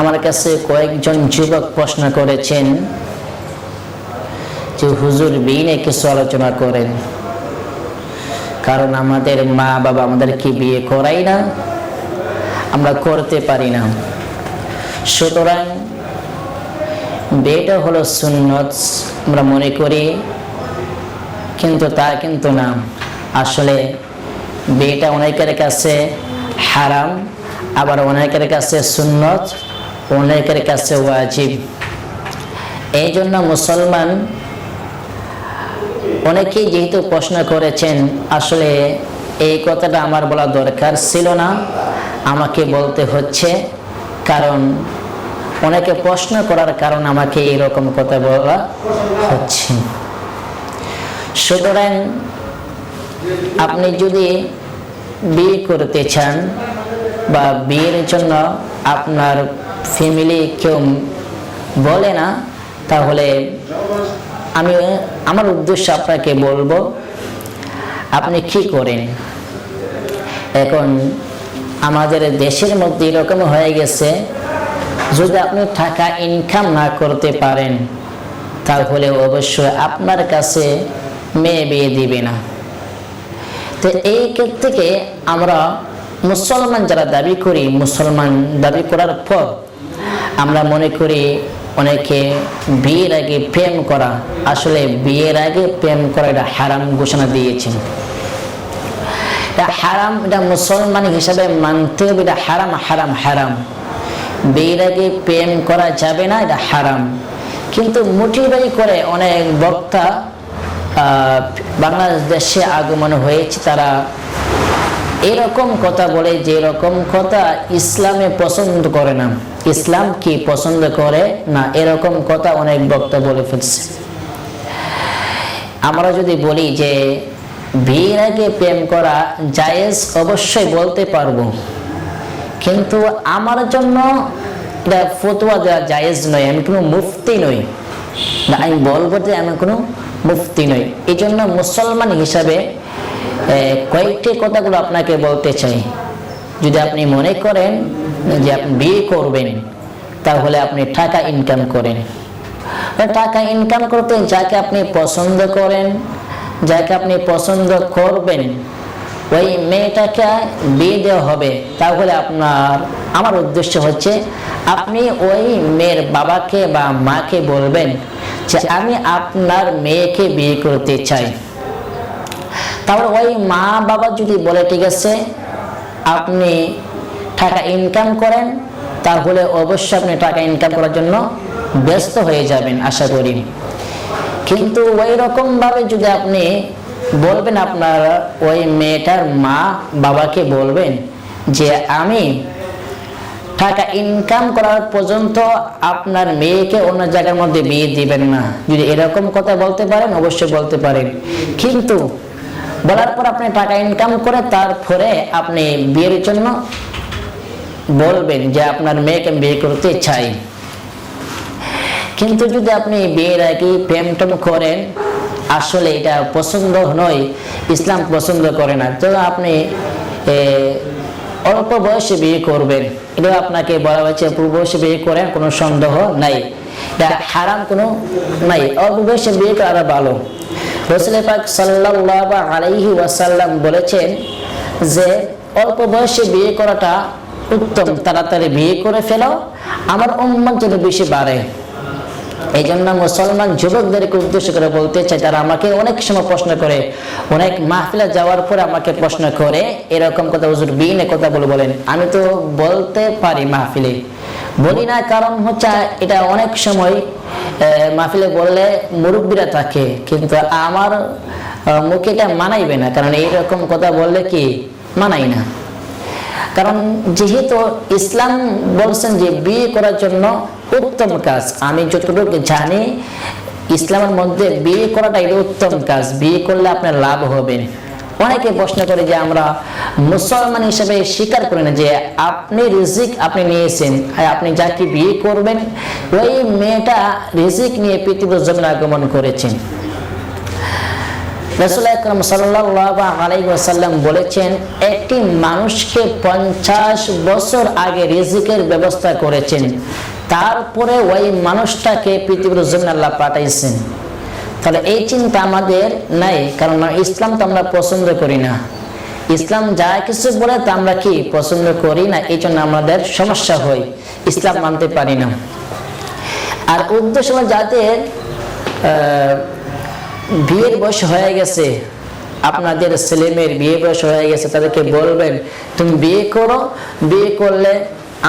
আমার কাছে কয়েকজন যুবক প্রশ্ন করেছেন যে, হুজুর বিয়ে কিছু আলোচনা করেন। কারণ আমাদের মা বাবা আমাদেরকে বিয়ে করাই না, আমরা করতে পারি না। সুতরাং বিয়েটা হলো সুন্নত, আমরা মনে করি, কিন্তু তা কিন্তু না। আসলে বিয়েটা অনেকের কাছে হারাম, আবার অনেকের কাছে সুন্নত। অনেকের কাছে ওয়াজিব। এই জন্য মুসলমান অনেকেই যেহেতু প্রশ্ন করেছেন, আসলে এই কথাটা আমার বলা দরকার ছিল না, আমাকে বলতে হচ্ছে, কারণ অনেকে প্রশ্ন করার কারণ আমাকে এরকম কথা বলা হচ্ছে। সুতরাং আপনি যদি বিয়ে করতে চান বা বিয়ের জন্য আপনার ফ্যামিলি কেউ বলে না, তাহলে আমি, আমার উদ্দেশ্য আপনাকে বলব, আপনি কি করেন? এখন আমাদের দেশের মধ্যে এরকম হয়ে গেছে, যদি আপনি টাকা ইনকাম না করতে পারেন, তাহলে অবশ্যই আপনার কাছে মেয়ে বিয়ে দিবে না। তো এই থেকে আমরা মুসলমান যারা দাবি করি, মুসলমান দাবি করার পর আমরা মনে করি অনেকে বিয়ের আগে প্রেম করা, আসলে বিয়ের আগে প্রেম করা এটা হারাম ঘোষণা দিয়েছেন। হারাম, এটা মুসলমান হিসাবে মানতে হবে, এটা হারাম হারাম হারাম। বিয়ের আগে প্রেম করা যাবে না, এটা হারাম। কিন্তু মোটিভাই করে অনেক বক্তা বাংলাদেশে আগমন হয়েছে, তারা এরকম কথা বলে যে এরকম কথা ইসলামে পছন্দ করে না। ইসলাম কি পছন্দ করে? না, এরকম কথা অনেক বক্তা বলে ফেলছে। আমরা যদি বলি যে আগে প্রেম করা জায়েজ অবশ্যই বলতে পারব। কিন্তু আমার জন্য এটা ফতোয়া দেওয়া জায়েজ নয়, আমি কোনো মুফতি নই। আমি বলব যে আমি কোনো মুফতি নই। এই জন্য মুসলমান হিসাবে কয়েকটি কথাগুলো আপনাকে বলতে চাই। যদি আপনি মনে করেন যে আপনি বিয়ে করবেন, তাহলে আপনি টাকা ইনকাম করেন। টাকা ইনকাম করতে যাকে আপনি পছন্দ করেন, যাকে আপনি পছন্দ করবেন, ওই মেয়েটাকে বিয়ে দেওয়া হবে। তাহলে আপনার, আমার উদ্দেশ্য হচ্ছে, আপনি ওই মেয়ের বাবাকে বা মাকে বলবেন যে, আমি আপনার মেয়েকে বিয়ে করতে চাই। তাহলে ওই মা বাবা যদি বলে, ঠিক আছে, আপনি টাকা ইনকাম করেন, তাহলে অবশ্যই আপনি টাকা ইনকাম করার জন্য ব্যস্ত হয়ে যাবেন, আশা করি। কিন্তু ওই রকম ভাবে যদি আপনি বলবেন, আপনার ওই মেয়েটার মা বাবাকে বলবেন যে, আমি টাকা ইনকাম করার পর্যন্ত আপনার মেয়েকে অন্য জায়গার মধ্যে বিয়ে দিবেন না। যদি এরকম কথা বলতে পারেন, অবশ্যই বলতে পারেন। কিন্তু বলার পর আপনি টাকা ইনকাম করে তারপরে আপনি বিয়ের জন্য বলবেন যে আপনার মেয়েকে বিয়ে করতে চাই। কিন্তু যদি আপনি বিয়ের আগে প্রেম টেম করেন, আসলে এটা পছন্দ নয়, ইসলাম পছন্দ করে না। তো আপনি অল্প বয়সে বিয়ে করবেন। এটা আপনাকে বলা হয়েছে পূর্ব বয়সে বিয়ে করেন, কোনো সন্দেহ নাই। এটা হারাম কোনো নাই। অল্প বয়সে বিয়ে করা ভালো। রসুল পাক সাল্লাহ আলাইহি ওয়াসাল্লাম বলেছেন যে অল্প বয়সে বিয়ে করাটা উত্তম, তাড়াতাড়ি বিয়ে করে ফেলো আমার উম্মত যেন বেশি বাড়ে। এই জন্য মুসলমান যুবকদেরকে উদ্দেশ্য করে বলতে চাই তারা আমাকে অনেক সময় প্রশ্ন করে, অনেক মাহফিলা যাওয়ার পরে আমাকে প্রশ্ন করে, এরকম কথা হুজুর বিনে কথা বলে বলেন। আমি তো বলতে পারি মাহফিলে। বলি না কারণ হচ্ছে এটা অনেক সময় মাহফিলে বললে মুরব্বীরা থাকে, কিন্তু আমার মুখে এটা মানাইবে না, কারণ এইরকম কথা বললে কি মানাই না। কারণ যেহেতু ইসলাম বলছেন যে বিয়ে করার জন্য উত্তম কাজ, আমি যতটুকু জানি, ইসলামের মধ্যে বিয়ে করাটা এটা উত্তম কাজ, বিয়ে করলে আপনার লাভ হবে। অনেকে প্রশ্ন করে যে আমরা মুসলমান হিসেবে স্বীকার করি না যে আপনি রিজিক আপনি নিয়েছেন আপনি যাকে বিয়ে করবেন, ওই মেয়েটা রিজিক নিয়ে পৃথিবীর জমিন আগমন করেছেন। রসুল আকরম আলাইসাল্লাম বলেছেন, একটি মানুষকে পঞ্চাশ বছর আগে রিজিকের ব্যবস্থা করেছেন, তারপরে ওই মানুষটাকে পৃথিবীর জন্য আল্লাহ পাঠাইছেন। তাহলে এই চিন্তা আমাদের নাই, কারণ ইসলাম তো আমরা পছন্দ করি না। ইসলাম যা কিছু বলে তা আমরা কি পছন্দ করি না? এই জন্য আমাদের সমস্যা হয়। ইসলাম মানতে পারি না। আর উদ্দেশ্য যাদের বিয়ের বয়স হয়ে গেছে, আপনাদের ছেলে মেয়ের বিয়ে বয়স হয়ে গেছে, তাদেরকে বলবেন, তুমি বিয়ে করো, বিয়ে করলে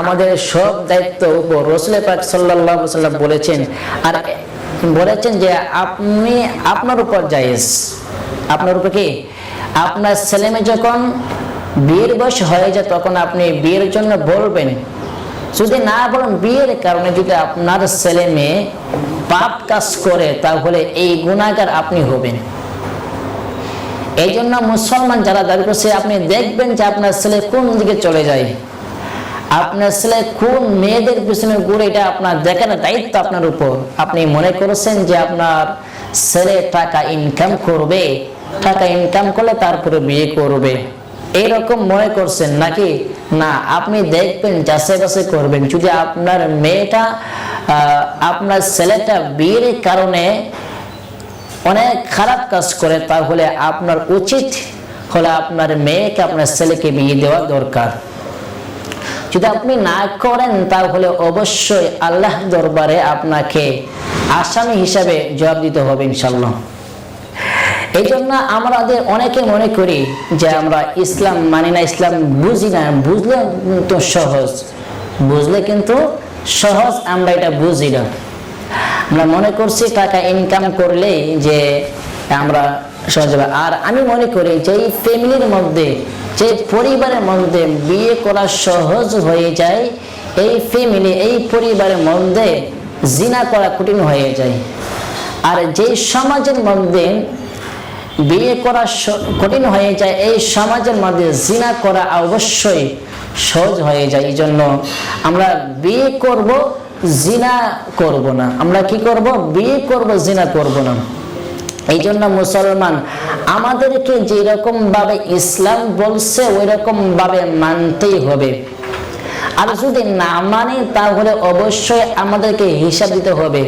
আমাদের সব দায়িত্ব উপর রসুল পাক সাল্লাহ সাল্লাম বলেছেন। আর বলেছেন যে আপনি আপনার উপর জায়েজ। আপনার উপর কি? আপনার ছেলে মেয়ে যখন বিয়ের বয়স হয়ে যায়, তখন আপনি বিয়ের জন্য বলবেন। যদি না বলেন বিয়ের কারণে যদি আপনার ছেলে মেয়ে পাপ কাজ করে, তাহলে এই গুণাগার আপনি হবেন। এই জন্য মুসলমান যারা দাবি করছে, আপনি দেখবেন যে আপনার ছেলে কোন দিকে চলে যায়। আপনার ছেলে কোন মেয়েদের পিছনে ঘুরে এটা আপনার দেখার দায়িত্ব আপনার উপর। আপনি মনে করেছেন যে আপনার ছেলে টাকা ইনকাম করবে, টাকা ইনকাম করলে তারপরে বিয়ে করবে। এইরকম মনে করছেন নাকি? না, আপনি দেখবেন যাচাই বাছাই করবেন। যদি আপনার মেয়েটা আপনার ছেলেটা বিয়ের কারণে অনেক খারাপ কাজ করে, তাহলে আপনার উচিত হলে আপনার মেয়েকে, আপনার ছেলেকে বিয়ে দেওয়া দরকার। যদি আপনি না করেন, তাহলে অবশ্যই আল্লাহ দরবারে আপনাকে আসামি হিসাবে জবাব দিতে হবে ইনশাল্লাহ এই জন্য আমাদের অনেকে মনে করি যে আমরা ইসলাম মানি না, ইসলাম বুঝি না। বুঝলে তো সহজ, বুঝলে কিন্তু সহজ, আমরা এটা বুঝি না। আমরা মনে করছি টাকা ইনকাম করলেই যে আমরা সহজ আর আমি মনে করি যে এই ফ্যামিলির মধ্যে যে পরিবারের মধ্যে বিয়ে করা সহজ হয়ে যায়, এই ফ্যামিলি এই পরিবারের মধ্যে জিনা করা কঠিন হয়ে যায়। আর যে সমাজের মধ্যে বিয়ে করা কঠিন হয়ে যায়, এই সমাজের মধ্যে জিনা করা অবশ্যই সহজ হয়ে যায়। এই জন্য আমরা বিয়ে করব, জিনা করব না। আমরা কি করব? বিয়ে করব, জিনা করব না। এই জন্য মুসলমান, আমাদেরকে যেরকম ভাবে ইসলাম বলছে ওই রকম ভাবে মানতেই হবে। আর যদি না মানে তাহলে অবশ্যই আমাদেরকে হিসাব দিতে হবে।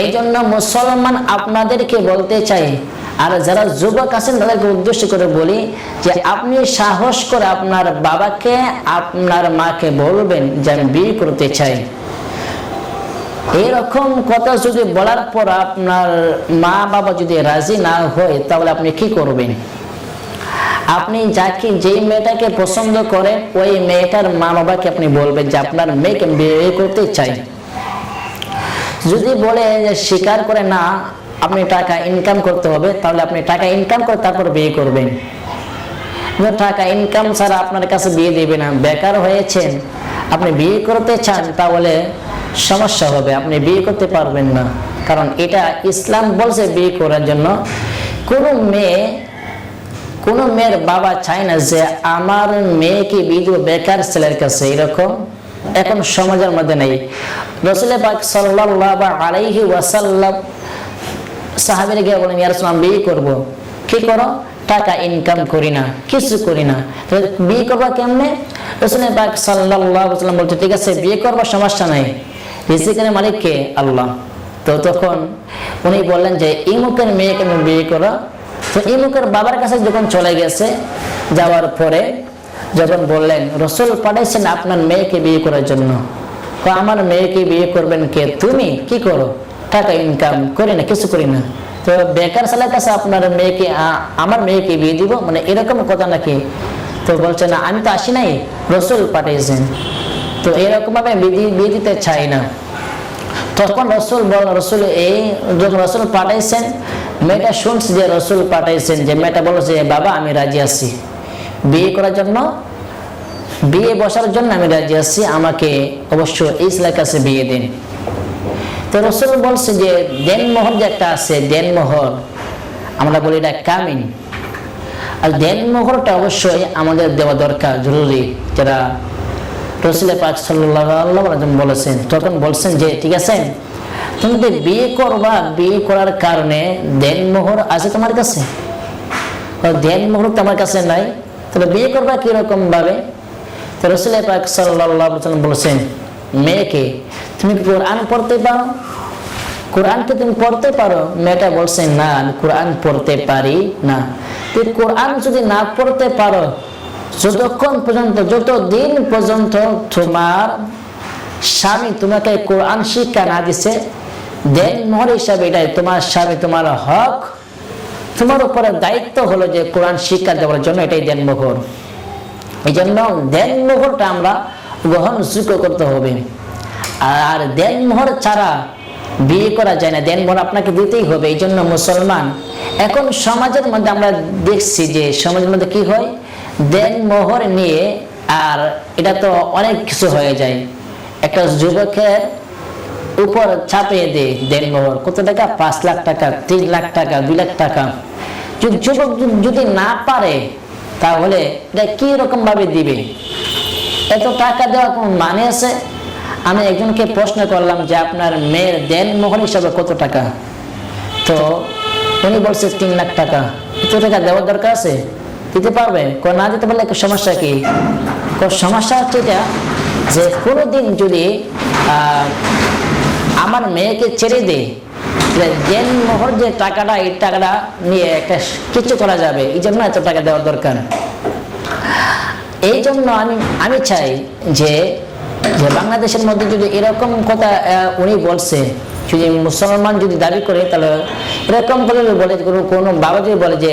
এই জন্য মুসলমান আপনাদেরকে বলতে চাই, আর যারা যুবক আছেন, তাদেরকে উদ্দেশ্য করে বলি যে, আপনি সাহস করে আপনার বাবাকে, আপনার মাকে বলবেন যে আমি বিয়ে করতে চাই এরকম কথা যদি বলার পর আপনার মা বাবা যদি রাজি না হয়, তাহলে আপনি কি করবেন? আপনি যাকে যেই মেয়েটাকে পছন্দ করেন, ওই মেয়েটার মা বাবাকে আপনি বলবেন যে আপনার মেয়েকে বিয়ে করতে চাই। যদি বলে যে স্বীকার করে না, আপনি টাকা ইনকাম করতে হবে, তাহলে আপনি টাকা ইনকাম করে তারপর বিয়ে করবেন। টাকা ইনকাম ছাড়া আপনার কাছে বিয়ে দেবে না। বেকার হয়েছেন, আপনি বিয়ে করতে চান, তাহলে সমস্যা হবে, আপনি বিয়ে করতে পারবেন না। কারণ এটা ইসলাম বলছে বিয়ে করার জন্য। কোনো মেয়ে, কোনো মেয়ের বাবা চায় না যে আমার মেয়েকে দেবো, বেকার ছেলের কাছে, এরকম। এখন সমাজের মধ্যে নেই। রসুল পাক সাল্লাহ আলাইহি ওয়াসাল্লাম সাহাবিরা গিয়ে বলেন ইয়ার আমি বিয়ে করব। কি করো? টাকা ইনকাম করি না, কিছু করি না। বিয়ে করবা কেমনে? রসুল পাক সাল্লাহ বলছে, ঠিক আছে, বিয়ে করবার সমস্যা নাই। রিজিকের মালিক কে? আল্লাহ। তো তখন উনি বললেন যে, ইমুকের মেয়েকে তুমি বিয়ে করো। তো ইমুকের বাবার কাছে যখন চলে গেছে, যাওয়ার পরে যখন বললেন, রসুল পাঠাইছেন আপনার মেয়েকে বিয়ে করার জন্য। তো আমার মেয়েকে বিয়ে করবেন কে? তুমি? কি করো? টাকা ইনকাম করি না, কিছু করি না। তো বেকার ছেলের কাছে আপনার মেয়েকে আমার মেয়েকে বিয়ে দিব? মানে এরকম কথা নাকি? তো বলছে, না, আমি তো আসি নাই। রসুল পাঠিয়েছেন তো এরকম ভাবে বিয়ে দিতে চাই না। তখন রসুল বল রসুল এই যখন রসুল পাঠাইছেন, মেয়েটা শুনছে যে রসুল পাঠাইছেন যে মেয়েটা বলেছে বাবা, আমি রাজি আছি। বিয়ে করার জন্য, বিয়ে বসার জন্য আমি রাজি আছি, আমাকে অবশ্য এই ছেলের কাছে বিয়ে দিন। তো রসুল বলছে যে দেনমোহর যে একটা আছে দেনমোহর আমরা বলি, এটা কামিন। আর দেনমোহরটা অবশ্যই আমাদের দেওয়া দরকার, জরুরি। যারা পাক সাল্লাহ বলেছেন, তখন বলছেন যে, ঠিক আছে, তুমি বিয়ে করবা, বিয়ে করার কারণে দেনমোহর আছে তোমার কাছে? দেনমোহর তো আমার কাছে নাই। বিয়ে করবা কীরকম ভাবে? তো পাক ওয়াসাল্লাম বলেছেন, মেয়েকে তুমি কোরআন পড়তে পারো? কোরআনকে তুমি পড়তে পারো? মেয়েটা বলছে, না, আমি কোরআন পড়তে পারি না। কোরআন যদি না পড়তে পারো যতক্ষণ পর্যন্ত যত দিন পর্যন্ত তোমার স্বামী তোমাকে কোরআন শিক্ষা না দিছে দেন মোহর হিসাবে এটাই, তোমার স্বামী তোমার হক, তোমার উপরে দায়িত্ব হলো যে কোরআন শিক্ষা দেওয়ার জন্য এটাই দেন মোহর। এই জন্য দেন মোহরটা আমরা গ্রহণযোগ্য করতে হবে। আর দেন মোহর ছাড়া বিয়ে করা যায় না দেন মোহর আপনাকে দিতেই হবে। এই জন্য মুসলমান, এখন সমাজের মধ্যে আমরা দেখছি যে সমাজের মধ্যে কি হয়? দেন মোহর নিয়ে আর এটা তো অনেক কিছু হয়ে যায়। একটা যুবকের উপর ছাপিয়ে দেয় দেন মোহর। কত টাকা? পাঁচ লাখ টাকা, তিন লাখ টাকা, দুই লাখ টাকা। যুবক যদি না পারে, তাহলে এটা কি রকম ভাবে দিবে? এত টাকা দেওয়ার কোনো মানে আছে? আমি একজনকে প্রশ্ন করলাম যে, আপনার মেয়ের দেন মোহর হিসাবে কত টাকা? তো উনি বলছে, তিন লাখ টাকা। এত টাকা দেওয়ার দরকার আছে? দিতে পারবে? না দিতে পারলে সমস্যা কি? সমস্যা হচ্ছে এটা যে কোনোদিন যদি আহ, আমার মেয়েকে ছেড়ে দেয় জেন মোহর যে টাকাটা এই টাকাটা নিয়ে একটা কিছু করা যাবে। এই জন্য এত টাকা দেওয়ার দরকার। এই জন্য আমি আমি চাই যে যে বাংলাদেশের মধ্যে যদি এরকম কথা উনি বলছে যদি মুসলমান যদি দাবি করে তাহলে এরকম বলে কোনো কোনো বাবা যদি বলে যে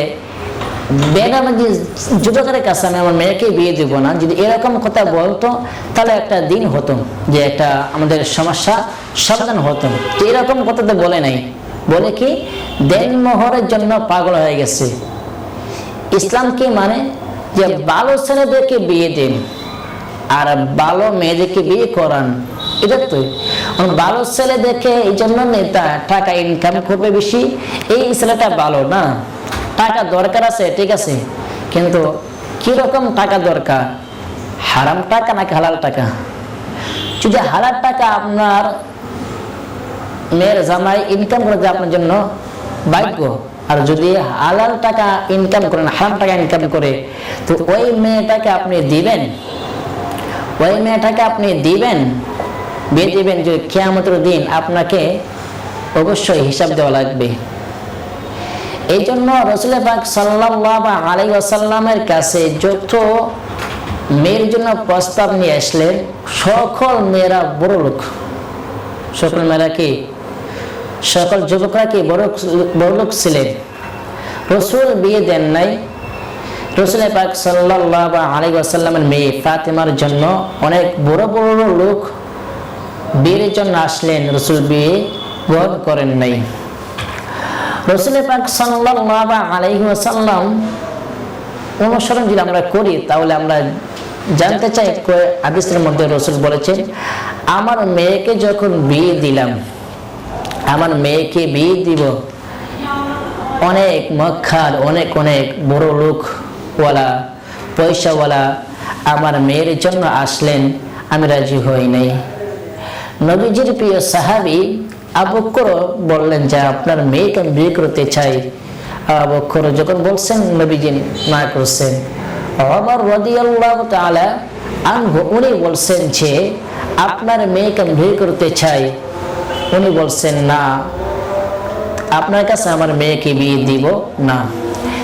যুবকের কাছে আমি আমার মেয়েকে বিয়ে দেব না। যদি এরকম কথা বলতো, তাহলে একটা দিন হতো যে একটা আমাদের সমস্যা সমাধান হতো। তো এরকম কথা তো বলে নাই। বলে কি, দেন মোহরের জন্য পাগল হয়ে গেছে। ইসলাম কি মানে যে ভালো ছেলেদেরকে বিয়ে দিন আর ভালো মেয়েদেরকে বিয়ে করান। এটা তো। ভালো ছেলে দেখে এই জন্য নেতা টাকা ইনকাম করবে বেশি, এই ছেলেটা ভালো না। টাকা দরকার আছে, ঠিক আছে। কিন্তু কি রকম টাকা দরকার? হারাম টাকা নাকি হালাল টাকা? যদি হালাল টাকা আপনার মেয়ের জামাই ইনকাম করে দেয় আপনার জন্য, ভাগ্য। আর যদি হালাল টাকা ইনকাম করেন, হারাম টাকা ইনকাম করে, তো ওই মেয়েটাকে আপনি দিবেন। ওই মেয়েটাকে আপনি দিবেন বিয়ে দিবেন যে কেয়ামতের দিন আপনাকে অবশ্যই হিসাব দেওয়া লাগবে। এই জন্য রসুল পাক সাল্লাহ আলাই আসাল্লামের কাছে যত মেয়ের জন্য প্রস্তাব নিয়ে আসলেন, সকল মেয়েরা বড় লোক। সকল মেয়েরা কি? সকল যুবকরা কি বড় বড় লোক ছিলেন? রসুল বিয়ে দেন নাই। রসুল পাক সাল্লাহ আলী আসাল্লামের মেয়ে ফাতেমার জন্য অনেক বড় বড় লোক বিয়ের জন্য আসলেন। রসুল বিয়ে গ্রহণ করেন নাই। রসুল পাক সাল্লাহ আলাইহি আসাল্লাম অনুসরণ যদি আমরা করি, তাহলে আমরা জানতে চাই হাদিসের মধ্যে রসুল বলেছেন, আমার মেয়েকে যখন বিয়ে দিলাম, আমার মেয়েকে বিয়ে দিব, অনেক মক্কার, অনেক অনেক বড় লোকওয়ালা, পয়সাওয়ালা আমার মেয়ের জন্য আসলেন, আমি রাজি হই নাই। নবীজির প্রিয় সাহাবি আবক্কর বললেন যে আপনার মেয়েকে আমি বিয়ে করতে চাই। আবক্কর যখন বলছেন, নবীজি না করছেন। অমর রদিয়াল্লাহ তাআলা আনহু, উনি বলছেন যে, আপনার মেয়েকে আমি বিয়ে করতে চাই? উনি বলছেন, না, আপনার কাছে আমার মেয়েকে বিয়ে দিব না।